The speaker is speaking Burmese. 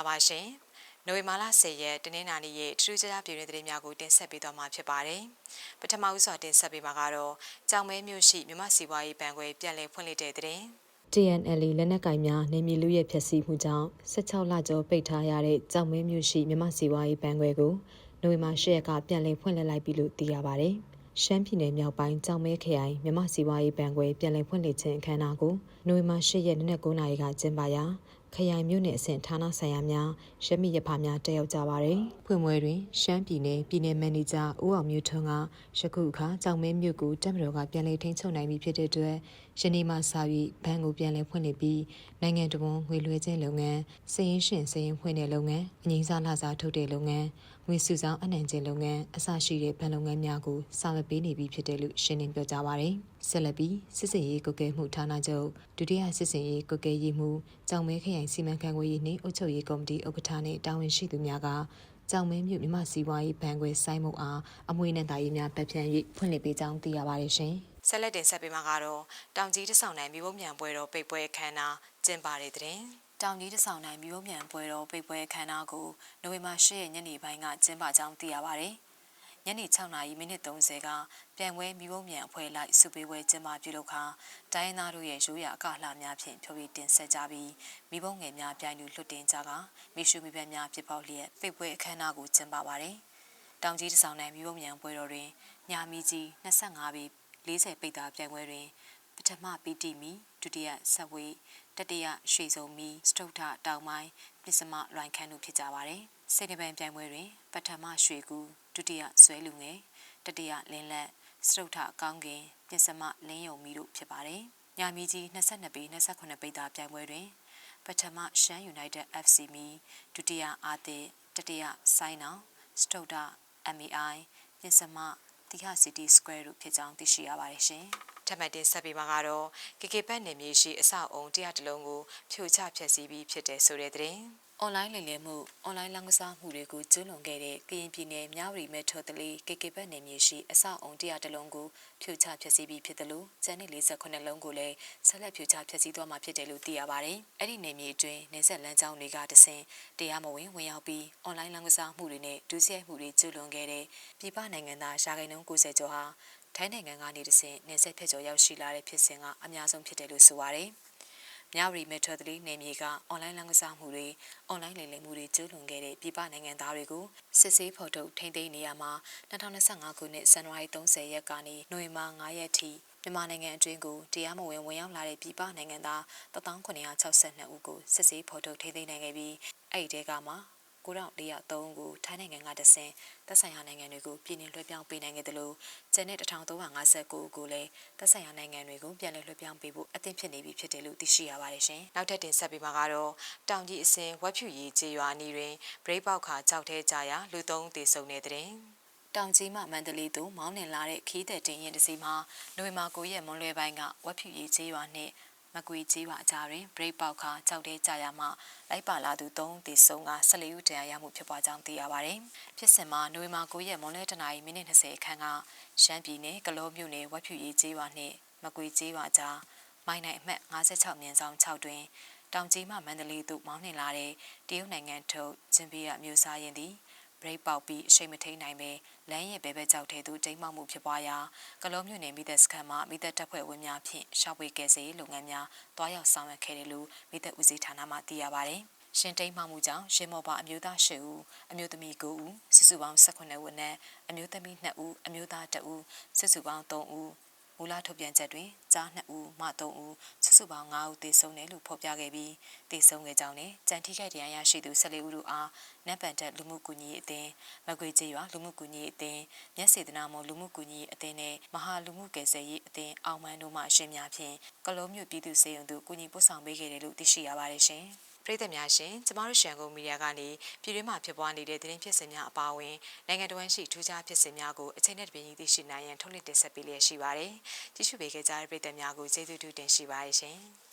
္ဂလာပါရှင်။နိုဝင်ဘာလ10ရက်တနင်္လာနေ့ရဲ့ထထူးခြားခြားပြည်တွင်းသတင်းများကိုတင်ဆက်ပေးသွားမှာဖြစ်ပါတယ်။ပထမဦးစွာတင်ဆက်ပေးမှာကတော့ကြောင်မဲမြို့ရှိမြမစီပွားရေးဘဏ်ခွဲပြန်လည်ဖွင့်လှစ်တဲ့သတင်း။ TNL လက်နက်ကင်များနေမြေလူရဲ့ဖျက်ဆီးမှုကြောင့်16လကျော်ပိတ်ထားရတဲ့ကြောင်မဲမြို့ရှိမြမစီဝါရေးဘဏ်ခွဲကိုနိုဝင်ဘာ10ရက်ကပြန်လည်ဖွင့်လှစ်လိုက်ပြီလို့သိရပါဗျ။ရှမ်းပြည်နယ်မြောက်ပိုင်းကြောင်မဲခရိုင်မြမစီဝါရေးဘဏ်ခွဲပြန်လည်ဖွင့်လှစ်ခြင်းအခမ်းအနားကိုနိုဝင်ဘာ10ရက်နေ့9:00နာရီကကျင်းပရာ ခရိုင်မြို့နယ်အဆင့်ဌာနဆိုင်ရာများရမီရဖများတက်ရောက်ကြပါတယ်။ဖွင့်ပွဲတွင်ရှမ်းပြည်နယ်ပြည်နယ်မန်နေဂျာဦးအောင်မျိုးထွန်းကယခုအခါကြောင်မဲမြို့ကိုတက်မတော်ကပြန်လည်ထိန်းချုပ်နိုင်ပြီဖြစ်တဲ့အတွက်ယနေ့မှစပြီးဘဏ်ကိုပြန်လည်ဖွင့်လှစ်ပြီးနိုင်ငံတော်ဝန်ငွေလွှဲခြင်းလုပ်ငန်းစည်ရင်းရှင်စည်ရင်းဖွင့်တဲ့လုပ်ငန်းအငိမ့်စားလာစားထုတ်တဲ့လုပ်ငန်းငွေစုဆောင်အနှံခြင်းလုပ်ငန်းအစရှိတဲ့ဘဏ်လုပ်ငန်းများကိုဆောင်ရွက်ပေးနေပြီဖြစ်တယ်လို့ရှင်းလင်းပြောကြားပါရယ်ဆက်လက်ပြီးစစ်စင်ရေးကုကဲမှုဌာနချုပ်ဒုတိယစစ်စင်ရေးကုကဲရေးမှုကြောင်မဲခရိုင်စီမံခန့်ခွဲရေးနှင့်အုပ်ချုပ်ရေးကော်မတီဥက္ကဋ္ဌနှင့်တာဝန်ရှိသူများကကြောင်မဲမြို့မြမစီဝါရေးဘဏ်ခွဲစိုင်းမုံအားအမွေနဲ့တာရေးများပတ်ဖြန့်၍ဖွင့်လှစ်ပေးကြောင်းသိရပါတယ်ရှင်။ဆက်လက်တင်ဆက်ပေးမှာကတော့တောင်ကြီးတဆောင်နိုင်မြို့မြန်ပွဲတော်ပိတ်ပွဲအခမ်းအနားကျင်းပတဲ့သတင်း။တောင်ကြီးတဆောင်နိုင်မြို့မြန်ပွဲတော်ပိတ်ပွဲအခမ်းအနားကိုနိုဝင်ဘာ10ရက်ညနေပိုင်းကကျင်းပကြောင်းသိရပါတယ်။ ညနေ6နာရီမိနစ်30ကပြန်ပွဲမိဘမြန်အဖွဲ့လိုက်စုပေးပွဲကျင်းပပြုလုပ်ခါတိုင်းသားတို့ရဲ့ရိုးရာအကလှများဖြင့်ဖြိုပြီးတင်ဆက်ကြပြီးမိဘငယ်များပြိုင်လူလွတ်တင်ကြကမိရှုမိဘများဖြစ်ပေါက်လျက်ပိတ်ပွဲအခမ်းအနားကိုကျင်းပပါတယ်။တောင်ကြီးတဆောင်နိုင်မိဘမြန်ပွဲတော်တွင်ညာမီကြီး25ပေ40ပိတ်သားပြိုင်ပွဲတွင်ပထမပီတီမီဒုတိယဆက်ဝေးတတိယရွှေစုံမီစတုထတောင်ပိုင်းပစ္စမလွိုင်ခန်းတို့ဖြစ်ကြပါတယ်။စိတ်တပံပြိုင်ပွဲတွင်ပထမရွှေကူ ဒုတိယဆွဲလူငယ်တတိယလင်းလက်စတုထကောင်းကင်ပစ္စမလင်းယုံမီတို့ဖြစ်ပါတယ်။ညာမီကြီး22ပေ28ပိတ်သားပြိုင်ပွဲတွင်ပထမရှမ်း United FC မီဒုတိယအာသစ်တတိယဆိုင်းနောင်စတုထ MEI ပစ္စမတိဟ City Square တို့ဖြစ်ကြောင်းသိရှိရပါတယ်ရှင်။ထပ်မံတင်ဆက်ပေးမှာကတော့ KK ဘတ်နယ်မြေရှိအဆောက်အုံတရားတလုံးကိုဖြိုချဖျက်ဆီးပြီးဖြစ်တဲ့ဆိုတဲ့သတင်း။ အွန်လိုင်းလိမ်လည်မှုအွန်လိုင်းလောင်းကစားမှုတွေကိုကျူးလွန်ခဲ့တဲ့ကရင်ပြည်နယ်မြဝတီမဲထော်တလီ KK ဘတ်နယ်မြေရှိအဆောက်အုံတရားတလုံးကိုဖြိုချဖျက်ဆီးပြီးဖြစ်တယ်လို့ကျန်တဲ့48လုံးကိုလည်းဆက်လက်ဖြိုချဖျက်ဆီးသွားမှာဖြစ်တယ်လို့သိရပါတယ်။အဲ့ဒီနယ်မြေအတွင်းနေဆက်လမ်းကြောင်းတွေကတဆင်တရားမဝင်ဝင်ရောက်ပြီးအွန်လိုင်းလောင်းကစားမှုတွေနဲ့ဒုစရိုက်မှုတွေကျူးလွန်ခဲ့တဲ့ပြည်ပနိုင်ငံသားရှားကိန်းလုံး90ကျော်ဟာထိုင်းနိုင်ငံကနေတဆင်နေဆက်ဖြတ်ကျော်ရောက်ရှိလာတဲ့ဖြစ်စဉ်ကအများဆုံးဖြစ်တယ်လို့ဆိုပါတယ်။ မြဝတီမက်ထရိုသလီနယ်မြေကအွန်လိုင်းလမ်းကစားမှုတွေအွန်လိုင်းလိမ်လည်မှုတွေကျူးလွန်ခဲ့တဲ့ပြည်ပနိုင်ငံသားတွေကိုစစ်ဆေးဖော်ထုတ်ထိန်းသိမ်းနေရမှာ2025ခုနှစ်ဇန်နဝါရီ30ရက်ကနေနိုဝင်ဘာ9ရက်ထိမြန်မာနိုင်ငံအတွင်းကိုတရားမဝင်ဝင်ရောက်လာတဲ့ပြည်ပနိုင်ငံသား1962ဦးကိုစစ်ဆေးဖော်ထုတ်ထိန်းသိမ်းနိုင်ခဲ့ပြီးအဲ့ဒီတဲကမှာ 9403ကိုထိုင်းနိုင်ငံကတဆင်သက်ဆိုင်ရာနိုင်ငံတွေကိုပြည်내လွှဲပြောင်းပေးနိုင်ခဲ့တယ်လို့ကျန်တဲ့1359ကိုလည်းသက်ဆိုင်ရာနိုင်ငံတွေကိုပြန်လည်လွှဲပြောင်းပေးဖို့အသင့်ဖြစ်နေပြီဖြစ်တယ်လို့သိရှိရပါတယ်ရှင်။နောက်ထပ်တင်ဆက်ပေးမှာကတော့တောင်ကြီးအစင်ဝက်ဖြူရီကျေးရွာအနီးတွင်ဘရိတ်ပေါက်ခါကြောက်ထဲကြရာလူသုံးသေဆုံးနေတဲ့တဲ့တောင်ကြီးမှမန္တလေးသို့မောင်းနှင်လာတဲ့ခီးတဲ့တင်ရင်တစီမှာနိုဝင်ဘာ9ရက်မွန်းလွဲပိုင်းကဝက်ဖြူရီကျေးရွာနှင့် မကွေကြီးပါအကြားတွင်ဘရိတ်ပေါက်ခါကြောက်တဲ့ကြရမှလိုက်ပါလာသူ၃တေဆုံးက14ဦးတရားရမှုဖြစ်ပွားကြောင်းသိရပါတယ်။ဖြစ်စဉ်မှာနိုဝင်ဘာ9ရက်မွန်လဲတနာရီမိနစ်20ခန်းကရှမ်းပြည်နယ်ကလောမြို့နယ်ဝက်ဖြူရေးကျေးရွာနှင့်မကွေကျေးရွာကြားမိုင်းနိုင်အမှတ်56မြင်းဆောင်6တွင်တောင်ကြီးမှမန္တလေးသို့မောင်းနှင်လာတဲ့တရုတ်နိုင်ငံထုတ်ကျင်းပရမျိုးစားရင်သည် ဘရိတ်ပေါက်ပြီးအရှိန်မထိန်နိုင်ပဲလမ်းရဲ့ဘဲဘဲကြောက်တဲ့သူတိမ်မောက်မှုဖြစ်ပွားရာကလုံးမြို့နယ်မိသက်စခန်းမှာမိသက်တပ်ဖွဲ့ဝင်များဖြင့်ရှောက်ဝေကဲစေလုပ်ငန်းများတွားရောက်ဆောင်ရွက်ခဲ့တယ်လို့မိသက်ဦးစီးဌာနမှသိရပါတယ်။ရှင်တိမ်မှမှုကြောင့်ရှင်မော်ပါအမျိုးသား၈ဦးအမျိုးသမီး9ဦးစုစုပေါင်း18ဦးနဲ့အမျိုးသမီး2ဦးအမျိုးသား2ဦးစုစုပေါင်း3ဦး မူလထုတ်ပြန်ချက်တွင်ကြား2ဦးမှ3ဦးစုစုပေါင်း5ဦးသေဆုံးတယ်လို့ဖော်ပြခဲ့ပြီးသေဆုံးခဲ့ကြောင်းနဲ့ကြံထိခိုက်တရားရရှိသူ14ဦးတို့အားနတ်ပန်တက်လူမှုကူညီရေးအသင်းမကွေကျေးရွာလူမှုကူညီရေးအသင်းမျက်စေတနာမောလူမှုကူညီရေးအသင်းနဲ့မဟာလူမှုကယ်ဆယ်ရေးအသင်းအောင်မန်းတို့မှအရှင်များဖြင့်ကလုံးမြို့ပြည်သူစေယုံတို့ကူညီပို့ဆောင်ပေးခဲ့တယ်လို့သိရှိရပါတယ်ရှင်။ ပရိသတ်များရှင်ကျမတို့ရှန်ကုန်မီဒီယာကနေပြည်တွင်းမှာဖြစ်ပွားနေတဲ့သတင်းဖြစ်စဉ်များအပါအဝင်နိုင်ငံတော်ဝန်ရှိထူးခြားဖြစ်စဉ်များကိုအချိန်နဲ့တပြေးညီသိရှိနိုင်ရန်ထုတ်လွှင့်တင်ဆက်ပေးလျက်ရှိပါတယ်။ကြည့်ရှုပေးခဲ့ကြတဲ့ပရိသတ်များကိုကျေးဇူးတင်ရှိပါတယ်ရှင်။